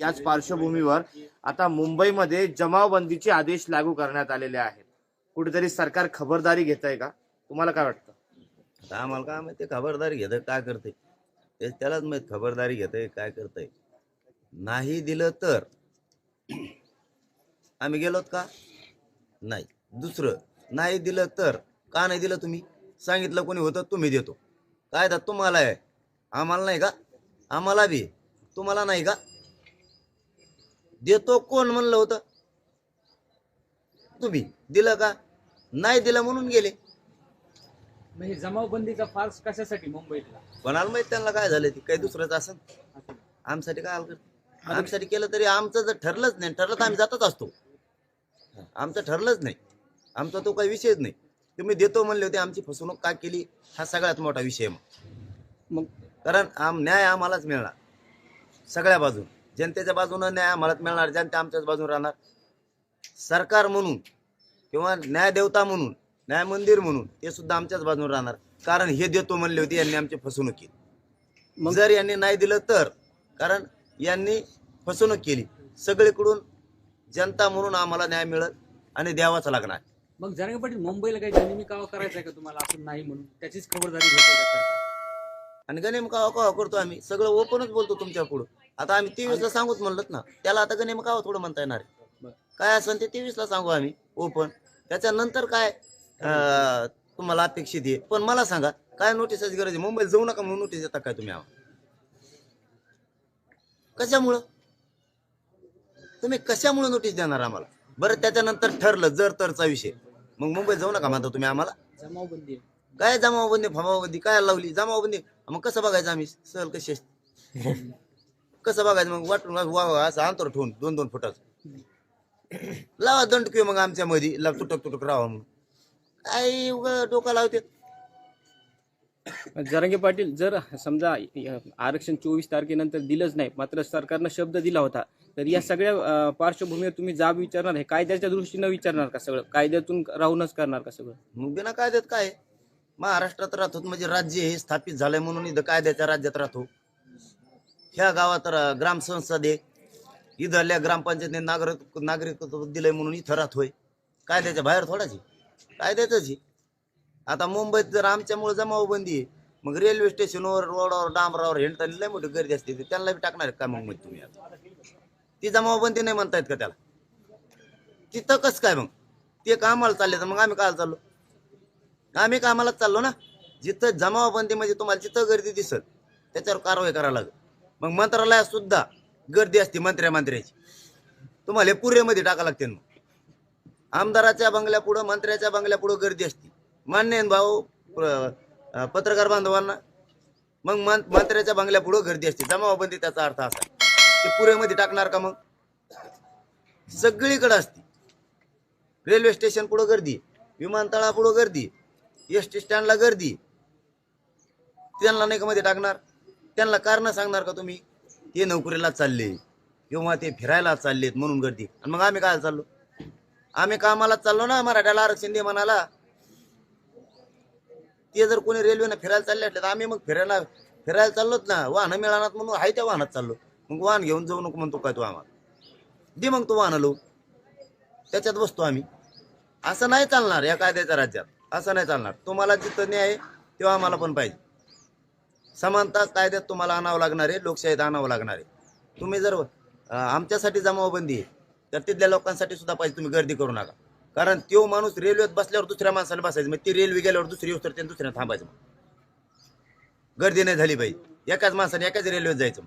याच पार्श्वभूमीवर आता मुंबईमध्ये जमावबंदीचे आदेश लागू करण्यात आलेले आहेत. कुठेतरी सरकार खबरदारी घेत आहे का? तुम्हाला काय वाटतं? आता आम्हाला काय माहिती खबरदारी घेत काय करते ते त्यालाच माहीत खबरदारी घेत काय करतंय? नाही दिलं तर आम्ही गेलोत का? नाही. दुसरं नाही दिलं तर का नाही दिलं तुम्ही? सांगितलं कोणी होतं तुम्ही देतो. काय तर तुम्हाला आहे? आम्हाला नाही का? आम्हाला बी. तुम्हाला नाही का? देतो कोण म्हणलं होतं? तुम्ही दिलं का? नाही दिलं म्हणून गेले. म्हणजे जमावबंदीचा फार्स कशासाठी मुंबईतला? कोणाला माहीत त्यांना काय झालं ते? काही दुसरंच असं आमच्यासाठी काय आलं आमच्यासाठी केलं तरी आमचं जर ठरलंच नाही ठरलं तर आम्ही जातच असतो. आमचं ठरलंच नाही. आमचा तो काही विषयच नाही. तुम्ही देतो म्हणले होते आमची फसवणूक का केली? हा सगळ्यात मोठा विषय मग? कारण आम न्याय आम्हालाच मिळणार. सगळ्या बाजून. जनतेच्या बाजूनं न्याय आम्हालाच मिळणार जनता आमच्याच बाजून राहणार. सरकार म्हणून किंवा न्यायदेवता म्हणून न्याय मंदिर म्हणून ते सुद्धा आमच्याच बाजून राहणार. कारण हे देतो म्हणले होते यांनी आमची फसवणूक केली. मग? जर यांनी नाही दिलं तर कारण यांनी फसवणूक केली. सगळीकडून जनता म्हणून आम्हाला न्याय मिळत आणि द्यावाच लागणार. मग जरांगे पाटील मुंबईला काही गनिमी कावा करायचा आहे का तुम्हाला? असं नाही म्हणून. त्याचीच खबरदारी सरकार आणि गणेम कावा कावा करतो आम्ही. सगळं ओपनच बोलतो तुमच्या पुढं. आता आम्ही तेवीसला सांगूच म्हणलं ना त्याला आता गणेम कावा थोडं म्हणता येणार. काय असेल ते तेवीसला सांगू आम्ही ओपन. त्याच्यानंतर काय तुम्हाला अपेक्षित आहे. पण मला सांगा काय नोटीसची गरज आहे? मुंबईला जाऊ नका म्हणून नोटीस देता काय तुम्ही आम्हाला? कशामुळं? तुम्ही कशामुळे नोटीस देणार आम्हाला? बरं त्याच्यानंतर ठरलं जर तरचा विषय. मग मुंबईत जाऊ नका म्हणता तुम्ही आम्हाला. जमावबंदी. काय जमावबंदी फमावबंदी काय लावली? जमावबंदी मग कसं बघायचं आम्ही? सहल कशी असते? कसं बघायचं? मग वाटून वा- असं अंतर ठेवून दोन दोन फुटाचं. लावा दंडकी मग आमच्या मध्ये ला तुटक तुटक राहा म्हणून. काय उगा डोका लावते. जरांगे पाटील जर समजा आरक्षण चोवीस तारखेनंतर दिलंच नाही मात्र सरकारनं शब्द दिला होता तर या सगळ्या पार्श्वभूमीवर तुम्ही जाब विचारणार आहे? कायद्याच्या दृष्टीनं विचारणार का सगळं? कायद्यातून राहूनच करणार का सगळं? मग बिना कायद्यात काय? महाराष्ट्रात राहतो म्हणजे राज्य हे स्थापित झालंय म्हणून इथं कायद्याच्या राज्यात राहतो. ह्या गावात रा- ग्रामसंसद आहे. इथल्या ग्रामपंचायतीने नागरिक नागरिकत्व दिलंय म्हणून इथं राहतोय. कायद्याच्या बाहेर थोडाच आहे. कायद्यातच आहे. आता मुंबईत जर आमच्यामुळे जमावबंदी आहे मग रेल्वे स्टेशनवर रोडावर डांबरावर हेलताना लय मोठी गर्दी असते. त्यांना बी टाकणार आहे का मग मग तुम्ही आता? ती जमावबंदी नाही म्हणतायत का त्याला? तिथं कसं काय मग? ते कामाला चालले तर मग आम्ही काय चाललो? आम्ही कामालाच चाललो ना जिथं जमावबंदी म्हणजे तुम्हाला जिथं गर्दी दिसल त्याच्यावर कारवाई करावं लागेल. मग मंत्रालयात सुद्धा गर्दी असते मंत्र्या मंत्र्याची. तुम्हाला हे पुरेमध्ये टाका लागते मग. आमदाराच्या बंगल्या पुढं मंत्र्याच्या बंगल्या पुढं गर्दी असते. मान्य भाऊ पत्रकार बांधवांना? मग मंत्र्याच्या बंगल्या पुढं गर्दी असते. जमावबंदी त्याचा अर्थ असा ते पुरेमध्ये टाकणार का मग? सगळीकडे असते. रेल्वे स्टेशन पुढं गर्दी विमानतळापुढं गर्दी एस टी स्टँडला गर्दी. त्यांना नाही का मध्ये टाकणार? त्यांना कारण सांगणार का तुम्ही? ते नोकरीला चालले. किंवा ते फिरायला चाललेत म्हणून गर्दी. आणि मग आम्ही काय चाललो? आम्ही कामाला चाललो ना मराठ्याला आरक्षण दे म्हणाला. ते जर कोणी रेल्वेनं फिरायला चालले असले तर आम्ही मग फिरायला फिरायला चाललोच ना. वाहनं मिळणार म्हणून आहे त्या वाहनात चाललो. मग वाहन घेऊन जाऊ नको म्हणतो काय तू आम्हाला? दे मग तू वाहन लो त्याच्यात बसतो आम्ही. असं नाही चालणार या कायद्याच्या राज्यात. असं नाही चालणार. तुम्हाला जिथं न्याय तेव्हा आम्हाला पण पाहिजे. समानता कायद्यात तुम्हाला आणावं लागणार आहे लोकशाहीत आणावं लागणार आहे. तुम्ही जर आमच्यासाठी जमावबंदी आहे तर तिथल्या लोकांसाठी सुद्धा पाहिजे तुम्ही गर्दी करू नका. कारण तो माणूस रेल्वेत बसल्यावर दुसऱ्या माणसाला बसायचं मग ती रेल्वे गेल्यावर दुसरी उतर दुसऱ्या थांबायचं गर्दी नाही झाली पाहिजे एकाच माणसाने एकाच रेल्वेत जायचं